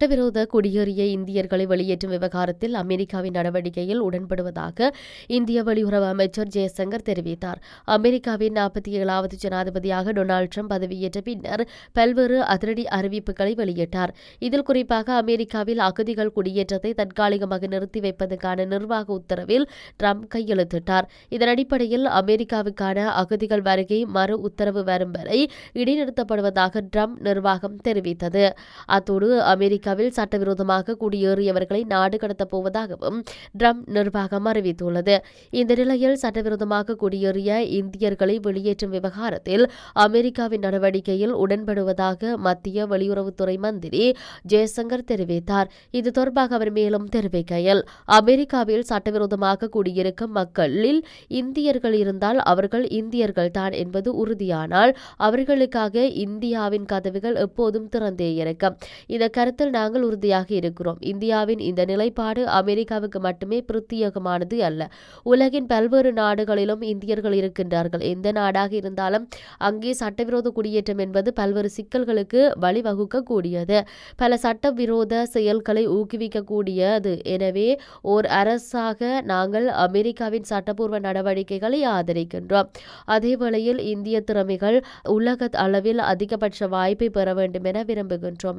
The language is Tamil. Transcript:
சட்டவிரோத குடியேறிய இந்தியர்களை வெளியேற்றும் விவகாரத்தில் அமெரிக்காவின் நடவடிக்கையில் உடன்படுவதாக இந்திய வெளியுறவு அமைச்சர் ஜெயசங்கர் தெரிவித்தார். அமெரிக்காவின் நாற்பத்தி ஏழாவது ஜனாதிபதியாக டொனால்டு ட்ரம்ப் பதவியேற்ற பின்னர் பல்வேறு அதிரடி அறிவிப்புகளை வெளியிட்டார். இதில் குறிப்பாக அமெரிக்காவில் அகதிகள் குடியேற்றத்தை தற்காலிகமாக நிறுத்தி வைப்பதற்கான நிர்வாக உத்தரவில் ட்ரம்ப் கையெழுத்திட்டார். இதன் அடிப்படையில் அமெரிக்காவுக்கான அகதிகள் வருகை மறு உத்தரவு வரும் வரை இடைநிறுத்தப்படுவதாக ட்ரம்ப் நிர்வாகம் தெரிவித்தது. அத்தோடு அமெரிக்க அமெரிக்காவில் சட்டவிரோதமாக குடியேறியவர்களை நாடு கடத்தப் போவதாகவும் ட்ரம்ப் நிர்வாகம் அறிவித்துள்ளது. இந்த நிலையில் சட்டவிரோதமாக குடியேறிய இந்தியர்களை வெளியேற்றும் விவகாரத்தில் அமெரிக்காவின் நடவடிக்கையில் உடன்படுவதாக மத்திய வெளியுறவுத்துறை மந்திரி ஜெயசங்கர் தெரிவித்தார். இது தொடர்பாக அவர் மேலும் தெரிவிக்கையில் அமெரிக்காவில் சட்டவிரோதமாக குடியிருக்கும் மக்களில் இந்தியர்கள் இருந்தால் அவர்கள் இந்தியர்கள் தான் என்பது உறுதியானால் அவர்களுக்காக இந்தியாவின் கதவுகள் எப்போதும் திறந்தே இருக்கும். இந்த கருத்தில் நாங்கள் உறுதியாக இருக்கிறோம். இந்தியாவின் இந்த நிலைப்பாடு அமெரிக்காவுக்கு மட்டுமே பிரத்யேகமானது அல்ல. உலகின் பல்வேறு நாடுகளிலும் இந்தியர்கள் இருக்கின்றார்கள். எந்த நாடாக இருந்தாலும் அங்கே சட்டவிரோத குடியேற்றம் என்பது பல்வேறு சிக்கல்களுக்கு வழிவகுக்கக்கூடியது. பல சட்டவிரோத செயல்களை ஊக்குவிக்கக்கூடியது. எனவே ஓர் அரசாக நாங்கள் அமெரிக்காவின் சட்டப்பூர்வ நடவடிக்கைகளை ஆதரிக்கின்றோம். அதேவேளையில் இந்திய திறமைகள் உலக அளவில் அதிகபட்ச வாய்ப்பை பெற வேண்டும் என விரும்புகின்றோம்.